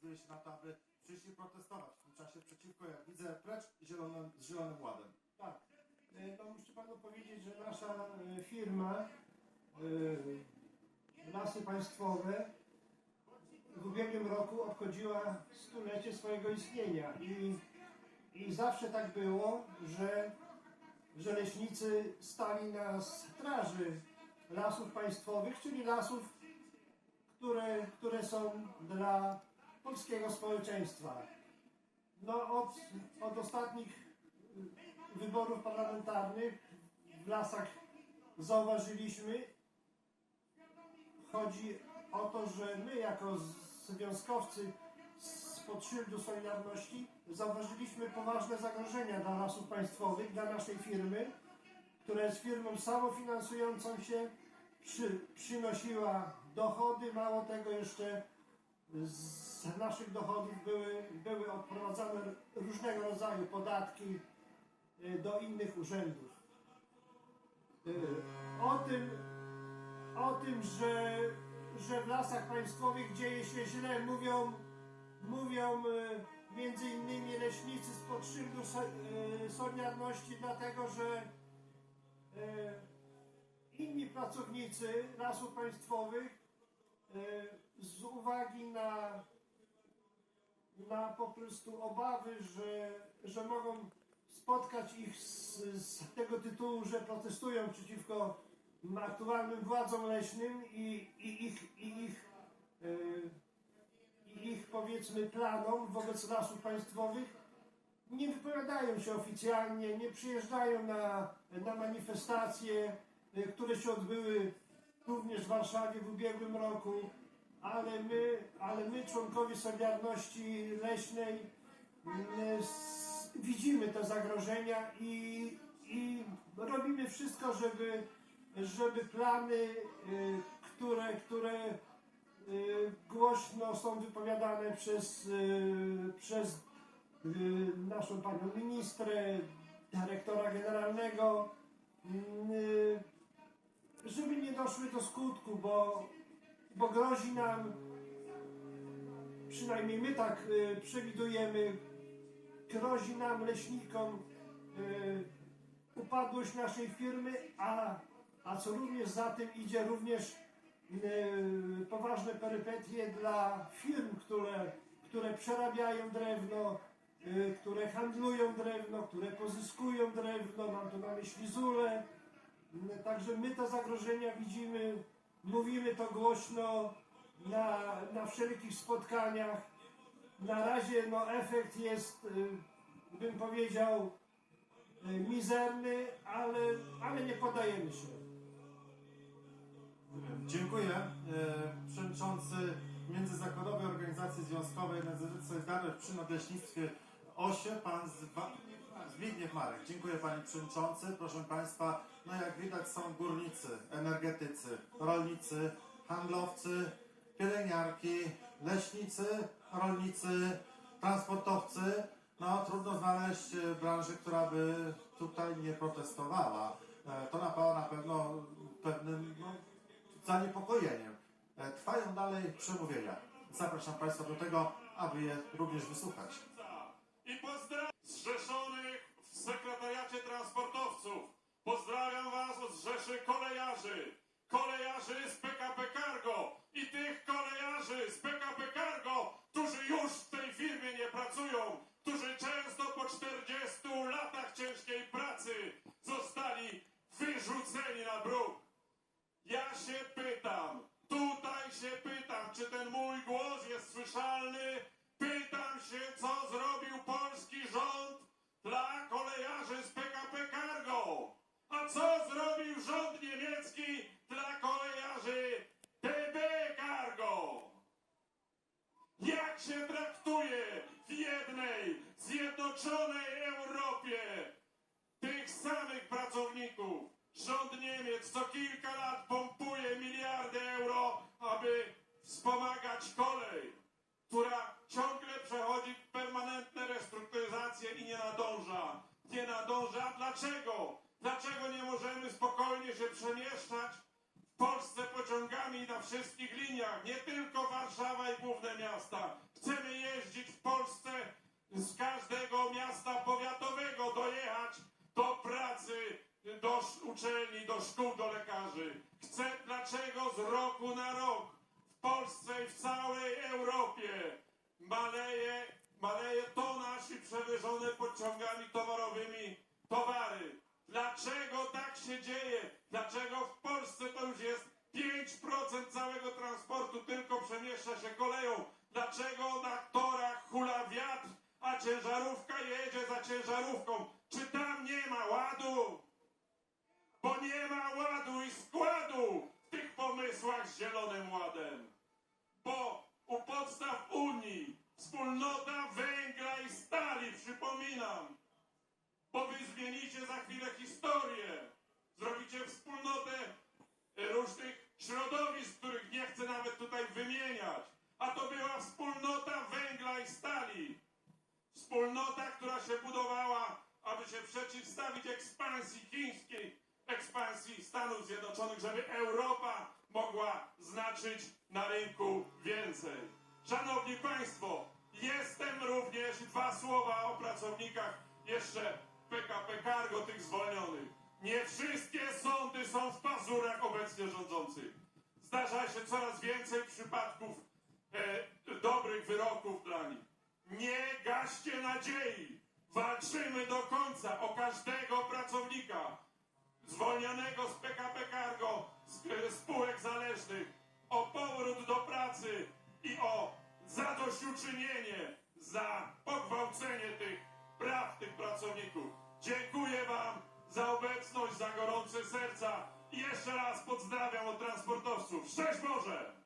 zdecyduje się na to, aby przyszli protestować w tym czasie przeciwko, jak widzę, precz zielonym, z Zielonym Ładem. Tak. No muszę panu powiedzieć, że nasza e, firma e, Lasy Państwowe w ubiegłym roku obchodziła stulecie swojego istnienia i, i zawsze tak było, że, że leśnicy stali na straży lasów państwowych, czyli lasów, które, które są dla polskiego społeczeństwa. No od, od ostatnich wyborów parlamentarnych w lasach zauważyliśmy, chodzi o to, że my jako związkowcy spod szyldu Solidarności zauważyliśmy poważne zagrożenia dla lasów państwowych, dla naszej firmy, która jest firmą samofinansującą się, przy, przynosiła dochody, mało tego jeszcze z naszych dochodów były, były odprowadzane różnego rodzaju podatki, y, do innych urzędów. Y, O tym, o tym że, że w lasach państwowych dzieje się źle, mówią, mówią y, między innymi leśnicy spod szyldu So- y, Solidarności, dlatego że inni pracownicy lasów państwowych z uwagi na, na po prostu obawy, że, że mogą spotkać ich z, z tego tytułu, że protestują przeciwko aktualnym władzom leśnym i, i ich, i ich, y, i ich powiedzmy planom wobec lasów państwowych, nie wypowiadają się oficjalnie, nie przyjeżdżają na, na manifestacje, y, które się odbyły również w Warszawie w ubiegłym roku, ale my, ale my członkowie Solidarności Leśnej mm, widzimy te zagrożenia i, i robimy wszystko, żeby, żeby plany, y, które, które y, głośno są wypowiadane przez, y, przez naszą panią ministrę, dyrektora generalnego, y, żeby nie doszły do skutku, bo, bo grozi nam, przynajmniej my tak y, przewidujemy, grozi nam leśnikom y, upadłość naszej firmy, a, a co również za tym idzie również y, poważne perypetie dla firm, które, które przerabiają drewno, które handlują drewno, które pozyskują drewno, mam tu na myśli Zule. Także my te zagrożenia widzimy, mówimy to głośno na, na wszelkich spotkaniach. Na razie no, efekt jest, y, bym powiedział, y, mizerny, ale, ale nie podajemy się. Dziękuję. E, Przewodniczący Międzyzakładowej Organizacji Związkowej NZZ Solidarność przy Nadleśnictwie OSIE, pan Zwa- Zbigniew Marek. Dziękuję Panie Przewodniczący. Proszę Państwa, no jak widać są górnicy, energetycy, rolnicy, handlowcy, pielęgniarki, leśnicy, rolnicy, transportowcy. No trudno znaleźć branżę, która by tutaj nie protestowała. E, To napawa na pewno pewnym no, zaniepokojeniem. E, Trwają dalej przemówienia. Zapraszam Państwa do tego, aby je również wysłuchać. i pozdrawiam bro. I nie nadąża. Nie nadąża. Dlaczego? Dlaczego nie możemy spokojnie się przemieszczać w Polsce pociągami na wszystkich liniach, nie tylko Warszawa i główne miasta. Chcemy z każdego miasta powiatowego dojechać do pracy, do uczelni, do szkół, do lekarzy. Chcę dlaczego z roku na rok w Polsce i w całej Europie maleje przewyżone pociągami towarowymi towary. Dlaczego tak się dzieje? Dlaczego w Polsce to już jest 5% całego transportu tylko przemieszcza się koleją? Dlaczego na torach hula wiatr, a ciężarówka jedzie za ciężarówką? Czy tam nie ma ładu? Bo nie ma ładu i składu w tych pomysłach z Zielonym Ładem. Bo u podstaw Unii wspólnota stali, przypominam. Bo wy zmienicie za chwilę historię. Zrobicie wspólnotę e, różnych środowisk, których nie chcę nawet tutaj wymieniać. A to była wspólnota węgla i stali. Wspólnota, która się budowała, aby się przeciwstawić ekspansji chińskiej, ekspansji Stanów Zjednoczonych, żeby Europa mogła znaczyć na rynku więcej. Szanowni Państwo, jestem również dwa słowa o pracownikach jeszcze PKP Cargo, tych zwolnionych. Nie wszystkie sądy są w pazurach obecnie rządzących. Zdarza się coraz więcej przypadków e, dobrych wyroków dla nich. Nie gaście nadziei. Walczymy do końca o każdego pracownika zwolnionego z PKP Cargo, z e, spółek zależnych, zadośćuczynienie za pogwałcenie tych praw tych pracowników. Dziękuję Wam za obecność, za gorące serca i jeszcze raz pozdrawiam od transportowców. Szczęść Boże!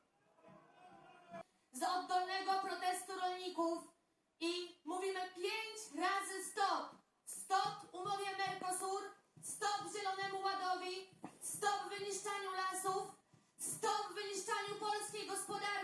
z oddolnego protestu rolników i mówimy pięć razy stop. Stop umowie Mercosur, stop Zielonemu Ładowi, stop wyniszczaniu lasów, stop wyniszczaniu polskiej gospodarki.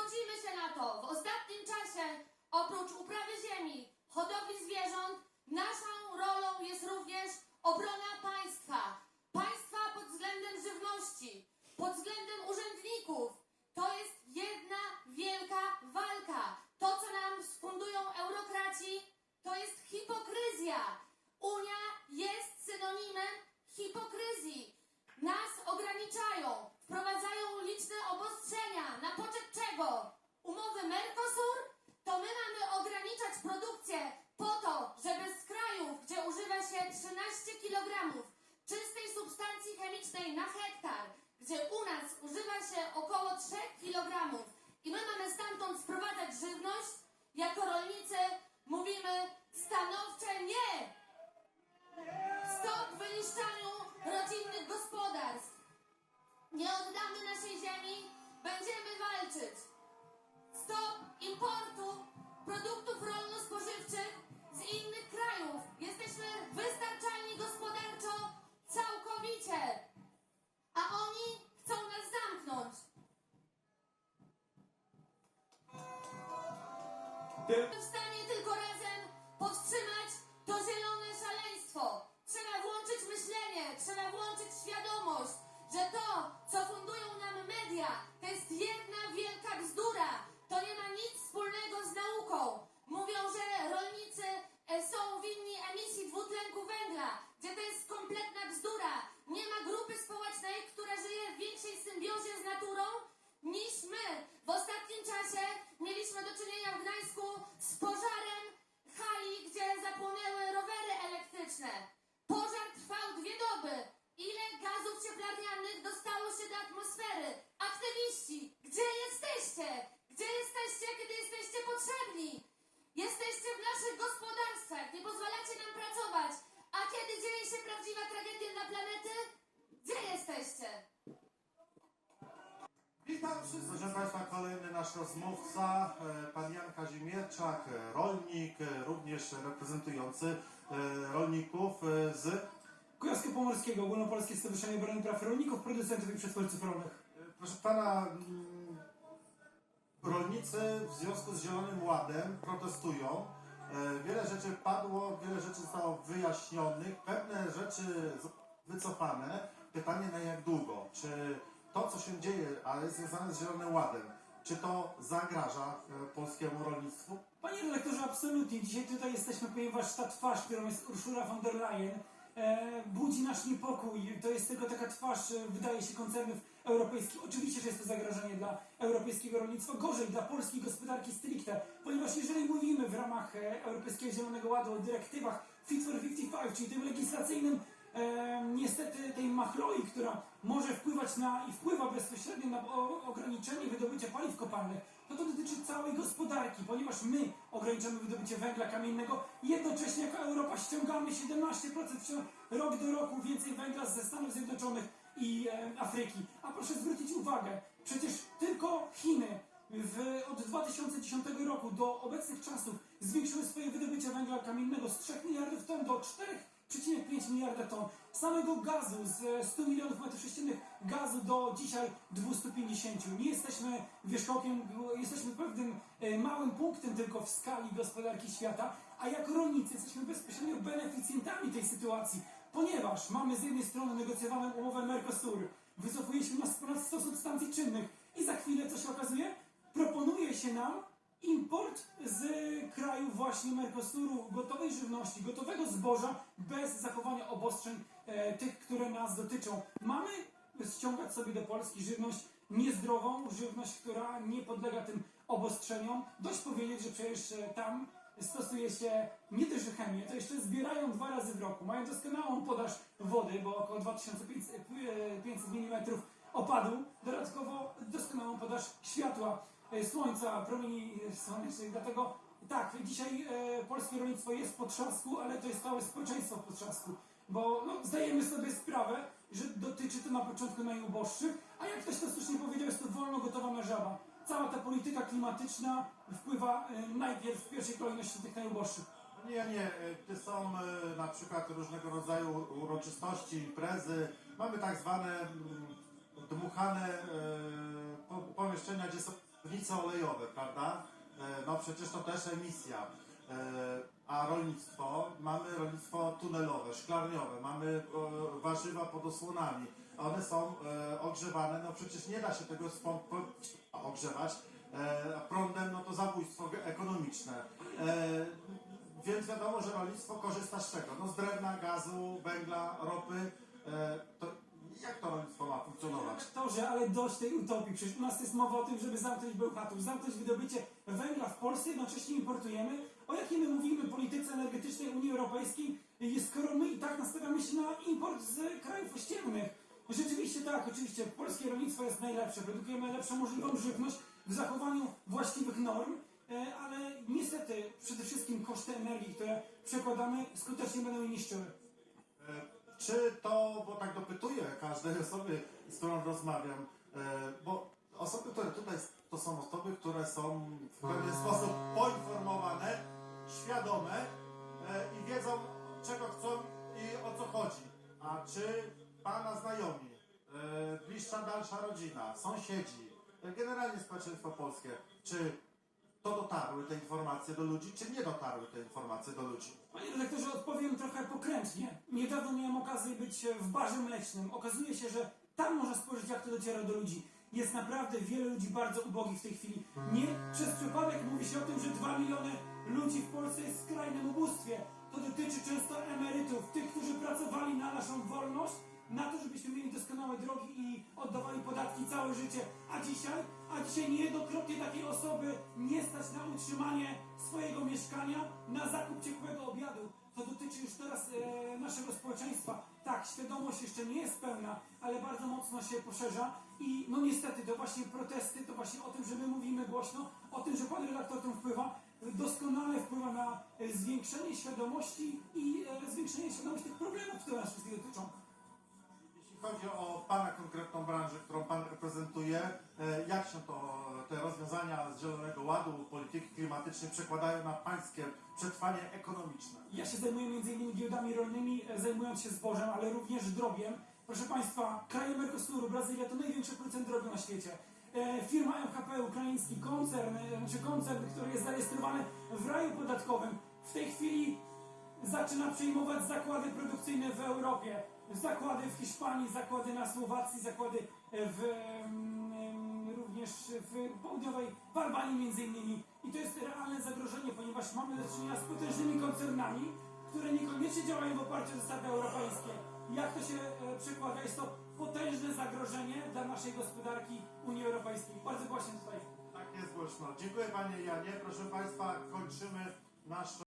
Godzimy się na to. W ostatnim czasie, oprócz uprawy ziemi, hodowli zwierząt, naszą rolą jest również obrona państwa. Państwa pod względem żywności, pod względem urzędników. To jest jedna wielka walka. To, co nam sfundują eurokraci, to jest hipokryzja. Unia jest synonimem hipokryzji. melted. Elektryczne. Pożar trwał dwie doby. Ile gazów cieplarnianych dostało się do atmosfery? Aktywiści, gdzie jesteście? Gdzie jesteście, kiedy jesteście potrzebni? Jesteście w naszych gospodarstwach, nie pozwalacie nam pracować. A kiedy dzieje się prawdziwa tragedia dla planety? Gdzie jesteście? Witam wszystkich. Proszę Państwa, kolejny nasz rozmówca, e, pan Jan Kazimierczak, e, rolnik, e, również reprezentujący rolników e, z Kujawsko-Pomorskiego Ogólnopolskie Stowarzyszenie Obrony Praw Rolników, Producentów i Przetwórców Rolnych. Proszę pana, mm, rolnicy w związku z Zielonym Ładem protestują. E, Wiele rzeczy padło, wiele rzeczy zostało wyjaśnionych, pewne rzeczy wycofane. Pytanie na jak długo? Czy to, co się dzieje, ale jest związane z Zielonym Ładem, Czy to zagraża e, polskiemu rolnictwu? Panie redaktorze, absolutnie. Dzisiaj tutaj jesteśmy, ponieważ ta twarz, którą jest Ursula von der Leyen, e, budzi nasz niepokój. To jest tylko taka twarz, e, wydaje się, koncernów europejskich. Oczywiście, że jest to zagrożenie dla europejskiego rolnictwa, gorzej dla polskiej gospodarki stricte, ponieważ jeżeli mówimy w ramach Europejskiego Zielonego Ładu o dyrektywach Fit for 55, czyli tym legislacyjnym, niestety tej machloi, która może wpływać na i wpływa bezpośrednio na ograniczenie wydobycia paliw kopalnych, to to dotyczy całej gospodarki, ponieważ my ograniczamy wydobycie węgla kamiennego, jednocześnie jako Europa ściągamy 17% wciąż rok do roku więcej węgla ze Stanów Zjednoczonych i e, Afryki. A proszę zwrócić uwagę, przecież tylko Chiny w, od 2010 roku do obecnych czasów zwiększyły swoje wydobycie węgla kamiennego z 3 miliardów ton do 4,5 miliarda ton. Samego gazu z 100 milionów metrów sześciennych gazu do dzisiaj 250. Nie jesteśmy wierzchołkiem, jesteśmy pewnym e, małym punktem tylko w skali gospodarki świata, a jako rolnicy jesteśmy bezpośrednio beneficjentami tej sytuacji, ponieważ mamy z jednej strony negocjowaną umowę Mercosur, wycofuje się nas ponad 100 substancji czynnych i za chwilę co się okazuje? Proponuje się nam import z kraju właśnie Mercosuru gotowej żywności, gotowego zboża bez zachowania obostrzeń e, tych, które nas dotyczą. Mamy ściągać sobie do Polski żywność niezdrową, żywność, która nie podlega tym obostrzeniom. Dość powiedzieć, że przecież e, tam stosuje się nie że chemię, to jeszcze zbierają dwa razy w roku. Mają doskonałą podaż wody, bo około 2500 mm opadu, dodatkowo doskonałą podaż światła, słońca, promieni e, słonecznych. Dlatego tak, dzisiaj e, polskie rolnictwo jest w potrzasku, ale to jest całe społeczeństwo w potrzasku. Bo no, zdajemy sobie sprawę, że dotyczy to na początku najuboższych, a jak ktoś to słusznie powiedział, jest to wolno gotowana żaba. Cała ta polityka klimatyczna wpływa e, najpierw w pierwszej kolejności na tych najuboższych. Nie, nie. e, To są e, na przykład różnego rodzaju uroczystości, imprezy. Mamy tak zwane mm, dmuchane e, po- pomieszczenia, gdzie są piwnice olejowe, prawda? E, No przecież to też emisja. E, A rolnictwo, mamy rolnictwo tunelowe, szklarniowe, mamy e, warzywa pod osłonami. One są ogrzewane, no przecież nie da się tego ogrzewać. Prądem, no to zabójstwo ekonomiczne. Więc wiadomo, że rolnictwo korzysta z czego? No z drewna, gazu, węgla, ropy. To jak to rolnictwo ma funkcjonować? Doktorze, ale dość tej utopii. Przecież u nas jest mowa o tym, żeby zamknąć Bełchatów, zamknąć wydobycie węgla w Polsce, jednocześnie importujemy. O jakiej my mówimy polityce energetycznej Unii Europejskiej, skoro my i tak nastawiamy się na import z krajów ościennych? Rzeczywiście tak, oczywiście polskie rolnictwo jest najlepsze, produkujemy najlepszą możliwą żywność w zachowaniu właściwych norm, e, ale niestety przede wszystkim koszty energii, które przekładamy, skutecznie będą je niszczyły. Czy to, bo tak dopytuję każdej osoby, z którą rozmawiam, e, bo osoby, które tutaj to są osoby, które są w pewien sposób poinformowane, świadome e, i wiedzą, czego chcą i o co chodzi. A czy Pana znajomi, e, bliższa, dalsza rodzina, sąsiedzi, generalnie społeczeństwo polskie, czy to dotarły te informacje do ludzi, czy nie dotarły te informacje do ludzi? Panie redaktorze, odpowiem trochę pokrętnie. Niedawno miałem okazję być w barze mlecznym. Okazuje się, że tam można spojrzeć, jak to dociera do ludzi. Jest naprawdę wiele ludzi bardzo ubogich w tej chwili. Nie przez przypadek mówi się o tym, że 2 miliony ludzi w Polsce jest w skrajnym ubóstwie. To dotyczy często emerytów, tych, którzy pracowali na naszą wolność, na to, żebyśmy mieli doskonałe drogi i oddawali podatki całe życie. A dzisiaj, a dzisiaj niejednokrotnie takiej osoby nie stać na utrzymanie swojego mieszkania, na zakup ciepłego obiadu. To dotyczy już teraz e, naszego społeczeństwa. Tak, świadomość jeszcze nie jest pełna, ale bardzo mocno się poszerza i no niestety to właśnie protesty, to właśnie o tym, że my mówimy głośno, o tym, że pan redaktor tym wpływa, doskonale wpływa na e, zwiększenie świadomości i e, zwiększenie świadomości tych problemów, które nas wszystkich dotyczą. Jeśli chodzi o Pana konkretną branżę, którą Pan reprezentuje, e, z Zielonego Ładu, polityki klimatycznej przekładają na Pańskie przetrwanie ekonomiczne? Ja się zajmuję m.in. giełdami rolnymi, e, zajmując się zbożem, ale również drobiem. Proszę Państwa, kraje Mercosuru, Brazylia to największy producent drobiu na świecie. E, firma MHP, ukraiński koncern, e, znaczy koncern, który jest zarejestrowany w raju podatkowym, w tej chwili zaczyna przejmować zakłady produkcyjne w Europie. Zakłady w Hiszpanii, zakłady na Słowacji, zakłady w, również w południowej, w Albanii między innymi. I to jest realne zagrożenie, ponieważ mamy do czynienia z potężnymi koncernami, które niekoniecznie działają w oparciu o zasady europejskie. Jak to się e, przekłada? Jest to potężne zagrożenie dla naszej gospodarki Unii Europejskiej. Bardzo głośno tutaj. Tak jest głośno. Dziękuję Panie Janie. Proszę Państwa, kończymy nasz